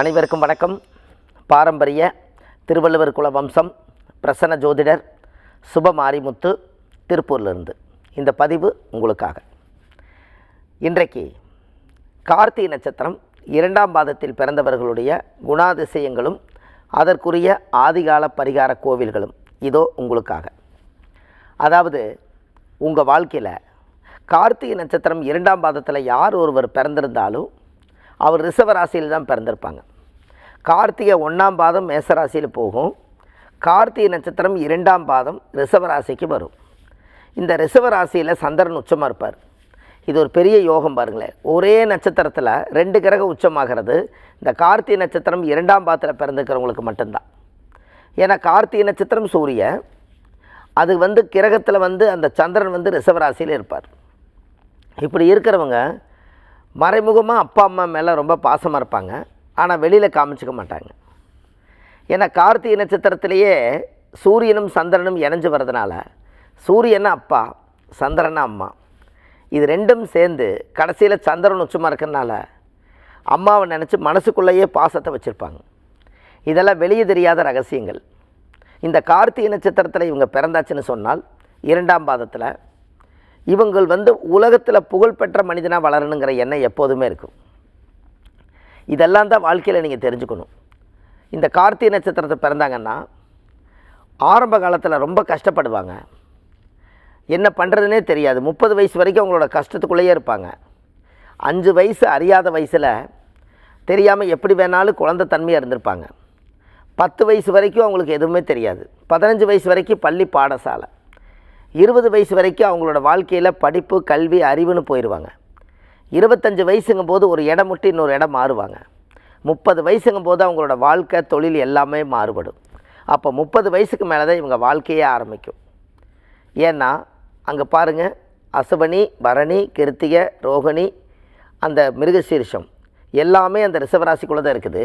அனைவருக்கும் வணக்கம். பாரம்பரிய திருவள்ளுவர் குல வம்சம் பிரசன்ன ஜோதிடர் சுப மாரிமுத்து திருப்பூர்லேருந்து. இந்த பதிவு உங்களுக்காக. இன்றைக்கு கார்த்திகை நட்சத்திரம் இரண்டாம் பாதத்தில் பிறந்தவர்களுடைய குணாதிசயங்களும் அதற்குரிய ஆதிகால பரிகார கோவில்களும் இதோ உங்களுக்காக. அதாவது உங்கள் வாழ்க்கையில் கார்த்திகை நட்சத்திரம் இரண்டாம் பாதத்தில் யார் ஒருவர் பிறந்திருந்தாலும் அவர் ரிஷப ராசியில் தான் பிறந்திருப்பாங்க. கார்த்திகை ஒன்றாம் பாதம் மேசராசியில் போகும். கார்த்திகை நட்சத்திரம் இரண்டாம் பாதம் ரிஷபராசிக்கு வரும். இந்த ரிஷபராசியில் சந்திரன் உச்சமாக இருப்பார். இது ஒரு பெரிய யோகம் பாருங்களேன். ஒரே நட்சத்திரத்தில் ரெண்டு கிரகம் உச்சமாகிறது. இந்த கார்த்திகை நட்சத்திரம் இரண்டாம் பாதத்தில் பிறந்துக்கிறவங்களுக்கு மட்டும்தான். ஏன்னா கார்த்திகை நட்சத்திரம் சூரியன் அது வந்து கிரகத்தில் வந்து அந்த சந்திரன் வந்து ரிஷபராசியில் இருப்பார். இப்படி இருக்கிறவங்க மறைமுகமாக அப்பா அம்மா மேலே ரொம்ப பாசமாக இருப்பாங்க. ஆனால் வெளியில் காமிச்சிக்க மாட்டாங்க. ஏன்னா கார்த்திகை நட்சத்திரத்திலேயே சூரியனும் சந்திரனும் இணைஞ்சு வர்றதுனால சூரியனை அப்பா சந்திரனா அம்மா. இது ரெண்டும் சேர்ந்து கடைசியில் சந்திரன் உச்சமாக இருக்கிறனால அம்மாவை நினச்சி மனசுக்குள்ளேயே பாசத்தை வச்சுருப்பாங்க. இதெல்லாம் வெளியே தெரியாத ரகசியங்கள். இந்த கார்த்திகை நட்சத்திரத்தில் இவங்க பிறந்தாச்சுன்னு சொன்னால் இரண்டாம் பாதத்தில் இவங்கள் வந்து உலகத்தில் புகழ்பெற்ற மனிதனாக வளரணுங்கிற எண்ணம் எப்போதுமே இருக்கும். இதெல்லாம் தான் வாழ்க்கையில் நீங்கள் தெரிஞ்சுக்கணும். இந்த கார்த்திகை நட்சத்திரத்தை பிறந்தாங்கன்னா ஆரம்ப காலத்தில் ரொம்ப கஷ்டப்படுவாங்க. என்ன பண்ணுறதுனே தெரியாது. முப்பது வயசு வரைக்கும் அவங்களோட கஷ்டத்துக்குள்ளேயே இருப்பாங்க. அஞ்சு வயசு அறியாத வயசில் தெரியாமல் எப்படி வேணாலும் குழந்தை தன்மையாக இருந்திருப்பாங்க. பத்து வயசு வரைக்கும் அவங்களுக்கு எதுவுமே தெரியாது. பதினஞ்சு வயசு வரைக்கும் பள்ளி பாடசாலை. இருபது வயசு வரைக்கும் அவங்களோட வாழ்க்கையில் படிப்பு கல்வி அறிவுன்னு போயிடுவாங்க இருபத்தஞ்சி வயசுங்கும் போது ஒரு இடம் முட்டி இன்னொரு இடம் மாறுவாங்க. முப்பது வயசுங்கும் போது அவங்களோட வாழ்க்கை தொழில் எல்லாமே மாறுபடும். அப்போ முப்பது வயசுக்கு மேலே தான் இவங்க வாழ்க்கையே ஆரம்பிக்கும். ஏன்னா அங்கே பாருங்கள் அசுபனி பரணி கிருத்திகை ரோகிணி அந்த மிருகசீரிஷம் எல்லாமே அந்த ரிஷவராசிக்குள்ளே தான் இருக்குது.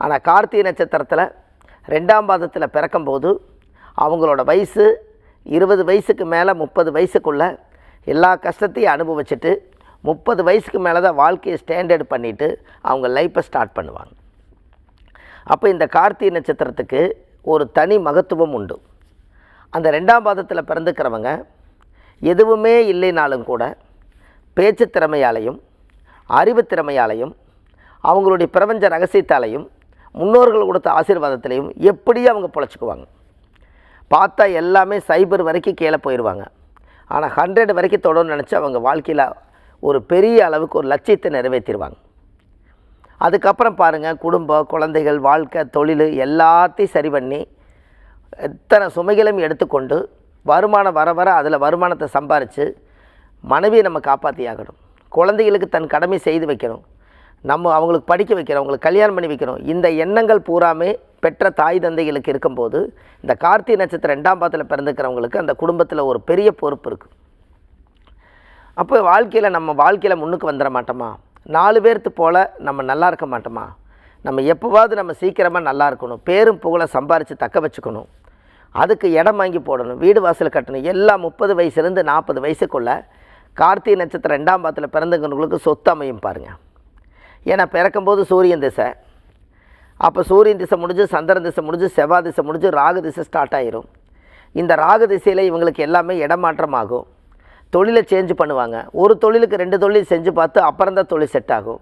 ஆனால் கார்த்திகை நட்சத்திரத்தில் ரெண்டாம் பாதத்தில் பிறக்கும்போது அவங்களோட வயசு இருபது வயசுக்கு மேலே முப்பது வயசுக்குள்ளே எல்லா கஷ்டத்தையும் அனுபவிச்சுட்டு முப்பது வயசுக்கு மேலே தான் வாழ்க்கையை ஸ்டாண்டர்ட் பண்ணிவிட்டு அவங்க லைஃப்பை ஸ்டார்ட் பண்ணுவாங்க. அப்போ இந்த கார்த்திகை நட்சத்திரத்துக்கு ஒரு தனி மகத்துவம் உண்டு. அந்த ரெண்டாம் பாதத்தில் பிறந்துக்கிறவங்க எதுவுமே இல்லைனாலும் கூட பேச்சு திறமையாலையும் அறிவு திறமையாலையும் அவங்களுடைய பிரபஞ்ச ரகசியத்தாலையும் முன்னோர்கள் கொடுத்த ஆசீர்வாதத்திலையும் எப்படி அவங்க பொழைச்சிக்குவாங்க. பார்த்தா எல்லாமே சைபர் வரைக்கும் கீழே போயிடுவாங்க. ஆனால் ஹண்ட்ரட் வரைக்கும் தொடர்ந்து நினச்சி அவங்க வாழ்க்கையில் ஒரு பெரிய அளவுக்கு ஒரு லட்சியத்தை நிறைவேற்றிடுவாங்க அதுக்கப்புறம் பாருங்கள் குடும்பம் குழந்தைகள் வாழ்க்கை தொழில் எல்லாத்தையும் சரி பண்ணி எத்தனை சுமைகளையும் எடுத்துக்கொண்டு வருமானம் வர வர அதில் வருமானத்தை சம்பாரித்து மனைவியை நம்ம காப்பாற்றி ஆகணும் குழந்தைகளுக்கு தன் கடமை செய்து வைக்கணும். நம்ம அவங்களுக்கு படிக்க வைக்கிறோம் அவங்களுக்கு கல்யாணம் பண்ணி வைக்கிறோம். இந்த எண்ணங்கள் பூராமே பெற்ற தாய் தந்தைகளுக்கு இருக்கும்போது இந்த கார்த்திகை நட்சத்திரம் ரெண்டாம் பாதத்தில் பிறந்துக்கிறவங்களுக்கு அந்த குடும்பத்தில் ஒரு பெரிய பொறுப்பு இருக்குது அப்போ வாழ்க்கையில் நம்ம வாழ்க்கையில் முன்னுக்கு வந்துட மாட்டோமா? நாலு பேர்த்து போல் நம்ம நல்லா இருக்க மாட்டோமா? நம்ம எப்போவாவது நம்ம சீக்கிரமாக நல்லா இருக்கணும் பேரும் புகழை சம்பாரித்து தக்க வச்சுக்கணும். அதுக்கு இடம் வாங்கி போடணும் வீடு வாசல் கட்டணும். எல்லாம் முப்பது வயசுலேருந்து நாற்பது வயசுக்குள்ளே கார்த்திகை நட்சத்திரம் ரெண்டாம் பாதத்தில் பிறந்தவங்களுக்கு சொத்து அமையும் பாருங்கள் ஏன்னா பிறக்கும்போது சூரியன் திசை. அப்போ சூரியன் திசை முடிஞ்சு சந்திரன் திசை முடிஞ்சு செவ்வாய் திசை முடிஞ்சு ராகு திசை ஸ்டார்ட் ஆயிரும். இந்த ராகு திசையில் இவங்களுக்கு எல்லாமே இடமாற்றம் ஆகும் தொழிலை சேஞ்ச் பண்ணுவாங்க. ஒரு தொழிலுக்கு ரெண்டு தொழில் செஞ்சு பார்த்து அப்புறம் தான் தொழில் செட் ஆகும்.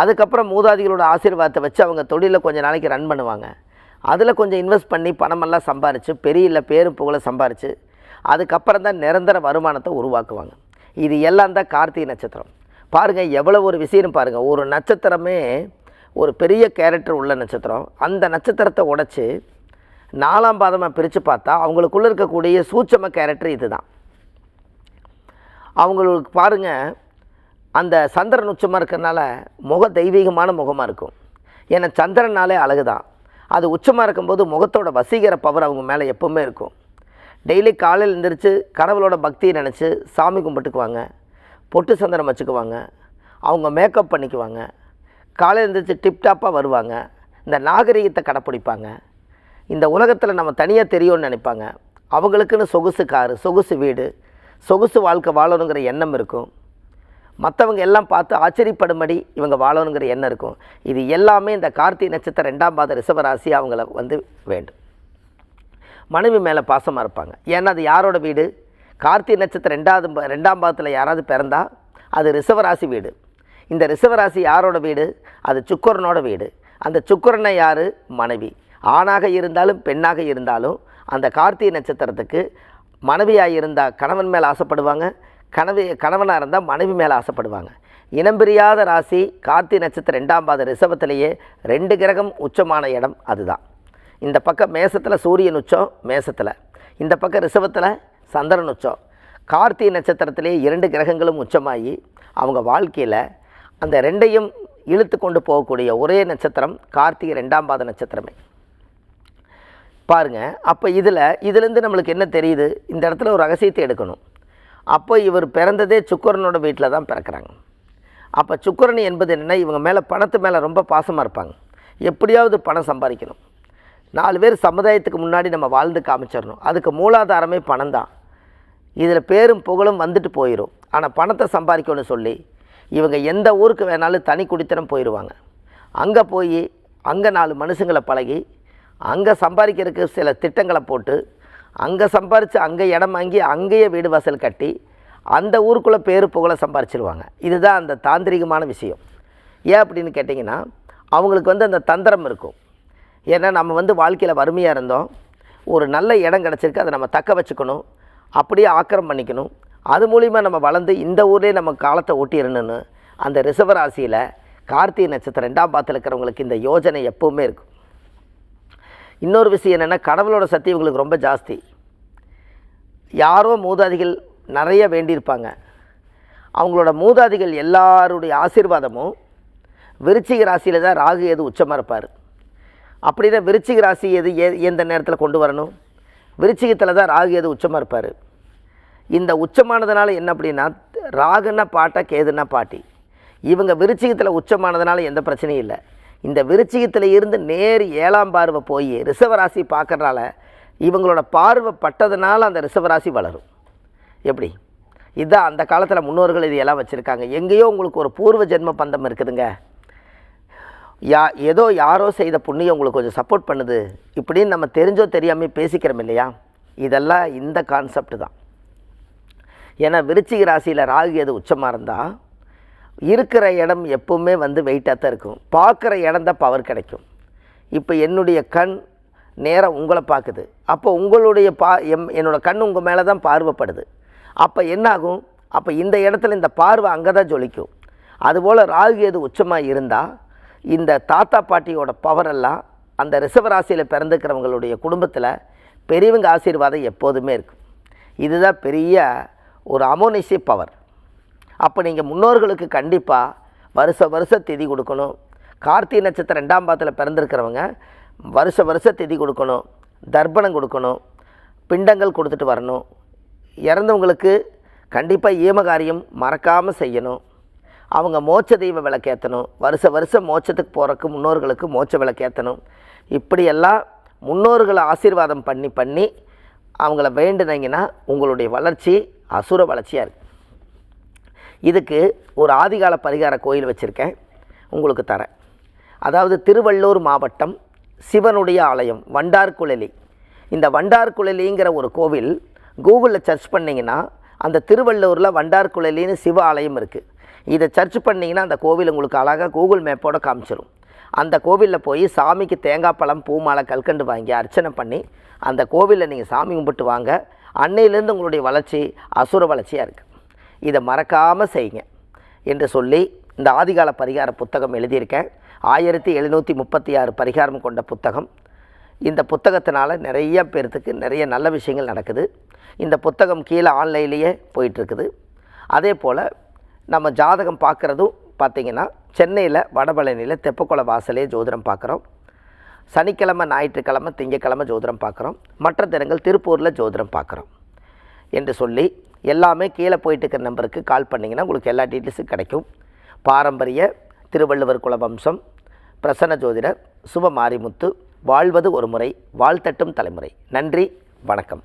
அதுக்கப்புறம் மூதாதிகளோட ஆசீர்வாதத்தை வச்சு அவங்க தொழிலை கொஞ்சம் நாளைக்கு ரன் பண்ணுவாங்க. அதில் கொஞ்சம் இன்வெஸ்ட் பண்ணி பணமெல்லாம் சம்பாரித்து பெரிய இல்லை பேரும் புகழை சம்பாரித்து அதுக்கப்புறம் தான் நிரந்தர வருமானத்தை உருவாக்குவாங்க. இது எல்லாம் தான் கார்த்திகை நட்சத்திரம். பாருங்கள் எவ்வளோ ஒரு விஷயம் பாருங்கள் ஒரு நட்சத்திரமே ஒரு பெரிய கேரக்டர் உள்ள நட்சத்திரம். அந்த நட்சத்திரத்தை உடைச்சி நாலாம் பாதமாக பிரித்து பார்த்தா அவங்களுக்குள்ளே இருக்கக்கூடிய சூட்சம கேரக்டர் இதுதான். அவங்களுக்கு பாருங்கள் அந்த சந்திரன் உச்சமாக இருக்கிறனால முக தெய்வீகமான முகமாக இருக்கும். ஏன்னா சந்திரனாலே அழகு தான் அது உச்சமாக இருக்கும்போது முகத்தோட வசீகர பவர் அவங்க மேலே எப்போவுமே இருக்கும். டெய்லி காலையில் எழுந்திரிச்சு கடவுளோட பக்தியை நினச்சி சாமி கும்பிட்டுக்குவாங்க. பொட்டு சந்தனம் வச்சுக்குவாங்க. அவங்க மேக்கப் பண்ணிக்குவாங்க. காலையில் எழுந்திரிச்சு டிப்டாப்பாக வருவாங்க. இந்த நாகரிகத்தை கடைப்பிடிப்பாங்க. இந்த உலகத்தில் நம்ம தனியாக தெரியும்னு நினைப்பாங்க. அவங்களுக்குன்னு சொகுசு காரு சொகுசு வீடு சொகுசு வாழ்க்கை வாழணுங்கிற எண்ணம் இருக்கும். மற்றவங்க எல்லாம் பார்த்து ஆச்சரியப்படும்படி இவங்க வாழணுங்கிற எண்ணம் இருக்கும். இது எல்லாமே இந்த கார்த்திகை நட்சத்திரம் ரெண்டாம் பாத ரிஷபராசி அவங்கள வந்து வேண்டும் மனைவி மேலே பாசமாக இருப்பாங்க. ஏன்னா அது யாரோட வீடு? கார்த்திகை நட்சத்திரம் ரெண்டாவது ரெண்டாம் பாதத்தில் யாராவது பிறந்தா அது ரிசவராசி வீடு. இந்த ரிசவராசி யாரோட வீடு? அது சுக்கரனோட வீடு. அந்த சுக்கரனை யார்? மனைவி. ஆணாக இருந்தாலும் பெண்ணாக இருந்தாலும் அந்த கார்த்திகை நட்சத்திரத்துக்கு மனைவியாக இருந்தால் கணவன் மேலே ஆசைப்படுவாங்க கணவி கணவனாக இருந்தால் மனைவி மேலே ஆசைப்படுவாங்க. இனம் பிரியாத ராசி கார்த்திகை நட்சத்திரம் ரெண்டாம் பாத ரிசவத்திலேயே ரெண்டு கிரகம் உச்சமான இடம் அதுதான். இந்த பக்கம் மேசத்தில் சூரியன் உச்சம் மேசத்தில். இந்த பக்கம் ரிசவத்தில் சந்திரன் உச்சம். கார்த்திகை நட்சத்திரத்திலே இரண்டு கிரகங்களும் உச்சமாகி அவங்க வாழ்க்கையில் அந்த ரெண்டையும் இழுத்து கொண்டு போகக்கூடிய ஒரே நட்சத்திரம் கார்த்திகை ரெண்டாம் பாத நட்சத்திரமே. பாருங்க அப்போ இதில் இதுலேருந்து நம்மளுக்கு என்ன தெரியுது? இந்த இடத்துல ஒரு ரகசியத்தை எடுக்கணும். அப்போ இவர் பிறந்ததே சுக்கரனோட வீட்டில் தான் பிறக்கிறாங்க. அப்போ சுக்கரன் என்பது என்னென்னா இவங்க மேலே பணத்து மேலே ரொம்ப பாசமாக இருப்பாங்க. எப்படியாவது பணம் சம்பாதிக்கணும். நாலு பேர் சமுதாயத்துக்கு முன்னாடி நம்ம வாழ்ந்து காமிச்சிடணும். அதுக்கு மூலாதாரமே பணம் தான் இதில் பேரும் புகழும் வந்துட்டு போயிடும் ஆனால் பணத்தை சம்பாதிக்கணும்னு சொல்லி இவங்க எந்த ஊருக்கு வேணாலும் தனி குடித்தனம் போயிடுவாங்க அங்கே போய் அங்கே நாலு மனுஷங்களை பழகி அங்கே சம்பாதிக்கிறதுக்கு சில திட்டங்களை போட்டு அங்கே சம்பாரித்து அங்கே இடம் வாங்கி அங்கேயே வீடு வாசல் கட்டி அந்த ஊருக்குள்ளே பேர் புகழை சம்பாரிச்சிருவாங்க. இதுதான் அந்த தாந்திரிகமான விஷயம். ஏன் அப்படின்னு கேட்டிங்கன்னா அவங்களுக்கு வந்து அந்த தந்திரம் இருக்கும். ஏன்னா நம்ம வந்து வாழ்க்கையில் வறுமையாக இருந்தோம். ஒரு நல்ல இடம் கிடச்சிருக்கு அதை நம்ம தக்க வச்சுக்கணும். அப்படியே ஆக்கிரம் பண்ணிக்கணும். அது மூலிமா நம்ம வளர்ந்து இந்த ஊர்லேயே நம்ம காலத்தை ஓட்டிடணும்னு அந்த ரிசவராசியில் கார்த்திகை நட்சத்திரம் ரெண்டாம் பாத்தில் இருக்கிறவங்களுக்கு இந்த யோஜனை எப்பவுமே இருக்கும். இன்னொரு விஷயம் என்னென்னா கடவுளோட சக்தி இவங்களுக்கு ரொம்ப ஜாஸ்தி. யாரோ மூதாதிகள் நிறைய வேண்டியிருப்பாங்க. அவங்களோட மூதாதிகள் எல்லாருடைய ஆசீர்வாதமும் விருச்சிக ராசியில் தான் ராகு எது உச்சமாக இருப்பார். அப்படின்னா விருச்சிக ராசி எது எந்த நேரத்தில் கொண்டு வரணும்? விருச்சிகத்தில் தான் ராகு எது உச்சமாக இருப்பார். இந்த உச்சமானதுனால என்ன அப்படின்னா ராகுன்னா பாட்டா கேதுன்னா பாட்டி. இவங்க விருச்சிகத்தில் உச்சமானதுனால எந்த பிரச்சனையும் இல்லை. இந்த விருச்சிகத்தில் இருந்து நேர் ஏழாம் பார்வை போய் ரிஷவராசி பார்க்குறனால இவங்களோட பார்வை பட்டதுனால அந்த ரிஷவராசி வளரும். எப்படி? இதுதான் அந்த காலத்தில் முன்னோர்கள் இது எல்லாம் வச்சுருக்காங்க. எங்கேயோ உங்களுக்கு ஒரு பூர்வ ஜென்ம பந்தம் இருக்குதுங்க. யா ஏதோ யாரோ செய்த புண்ணியம் உங்களுக்கு கொஞ்சம் சப்போர்ட் பண்ணுது. இப்படின்னு நம்ம தெரிஞ்சோ தெரியாமல் பேசிக்கிறோம் இல்லையா? இதெல்லாம் இந்த கான்செப்ட் தான். ஏன்னா விருச்சிக ராசியில் ராகு எது உச்சமாக இருந்தால் இருக்கிற இடம் எப்பவுமே வந்து வெயிட்டாக தான் இருக்கும். பார்க்குற இடம் தான் பவர் கிடைக்கும். இப்போ என்னுடைய கண் நேராக உங்களை பார்க்குது. அப்போ உங்களுடைய பா எம் என்னோட கண் உங்கள் மேலே தான் பார்வைப்படுது. அப்போ என்னாகும்? அப்போ இந்த இடத்துல இந்த பார்வை அங்கே தான் ஜொலிக்கும். அதுபோல் ராகு எது உச்சமாக இருந்தால் இந்த தாத்தா பாட்டியோட பவரெல்லாம் அந்த ரிஷபராசியில் பிறந்துக்கிறவங்களுடைய குடும்பத்தில் பெரியவங்க ஆசீர்வாதம் எப்போதுமே இருக்கும். இதுதான் பெரிய ஒரு அமோனிசி பவர் அப்போ நீங்கள் முன்னோர்களுக்கு கண்டிப்பாக வருஷ வருஷ திதி கொடுக்கணும். கார்த்திகை நட்சத்திரம் ரெண்டாம் பாதத்தில் பிறந்திருக்கிறவங்க வருஷ வருஷ திதி கொடுக்கணும். தர்ப்பணம் கொடுக்கணும். பிண்டங்கள் கொடுத்துட்டு வரணும். இறந்தவங்களுக்கு கண்டிப்பாக ஈமகாரியம் மறக்காமல் செய்யணும். அவங்க மோட்ச தெய்வ விளக்கேற்றணும் வருஷ வருஷம் மோட்சத்துக்கு போகிறக்கு முன்னோர்களுக்கு மோட்ச விளக்கேற்றணும் இப்படியெல்லாம் முன்னோர்களை ஆசீர்வாதம் பண்ணி பண்ணி அவங்கள வேண்டுனீங்கன்னா உங்களுடைய வளர்ச்சி அசுர வளர்ச்சியாக இருக்குது இதுக்கு ஒரு ஆதிகால பரிகார கோயில் வச்சுருக்கேன். உங்களுக்கு தரேன். அதாவது திருவள்ளூர் மாவட்டம் சிவனுடைய ஆலயம் வண்டார்குழலி இந்த வண்டார்குழலிங்கிற ஒரு கோவில் கூகுளில் சர்ச் பண்ணிங்கன்னா அந்த திருவள்ளூரில் வண்டார்குழலின்னு சிவ ஆலயம் இருக்குது இதை சர்ச் பண்ணிங்கன்னா அந்த கோவில் உங்களுக்கு அழகாக கூகுள் மேப்போட காமிச்சிடும் அந்த கோவிலில் போய் சாமிக்கு தேங்காய் பழம் பூ மாலை கல்கண்டு வாங்கி அர்ச்சனை பண்ணி அந்த கோவிலில் நீங்கள் சாமி கும்பிட்டு வாங்க. அன்னையிலேருந்து உங்களுடைய வளர்ச்சி அசுர வளர்ச்சியாக இருக்குது இதை மறக்காமல் செய்யுங்க என்று சொல்லி இந்த ஆதிகால பரிகார புத்தகம் எழுதியிருக்கேன். ஆயிரத்தி எழுநூற்றி முப்பத்தி ஆறு பரிகாரம் கொண்ட புத்தகம். இந்த புத்தகத்தினால் நிறைய பேர்த்துக்கு நிறைய நல்ல விஷயங்கள் நடக்குது. இந்த புத்தகம் கீழே ஆன்லைன்லேயே போயிட்டுருக்குது. அதே போல் நம்ம ஜாதகம் பார்க்குறதும் பார்த்திங்கன்னா சென்னையில் வடபழனியில் தெப்பக்குள வாசலே ஜோதிடம் பார்க்குறோம். சனிக்கிழமை ஞாயிற்றுக்கிழமை திங்கக்கிழமை ஜோதிடம் பார்க்குறோம். மற்ற தினங்கள் திருப்பூரில் ஜோதிடம் பார்க்குறோம். என்று சொல்லி எல்லாமே கீழே போயிட்டு இருக்கிற நம்பருக்கு கால் பண்ணிங்கன்னா உங்களுக்கு எல்லா டீட்டெயில்ஸும் கிடைக்கும். பாரம்பரிய திருவள்ளுவர் குல வம்சம் பிரசன்ன ஜோதிடர் சுப மாரிமுத்து வாழ்வது ஒரு முறை வாழ்த்தட்டும் தலைமுறை. நன்றி வணக்கம்.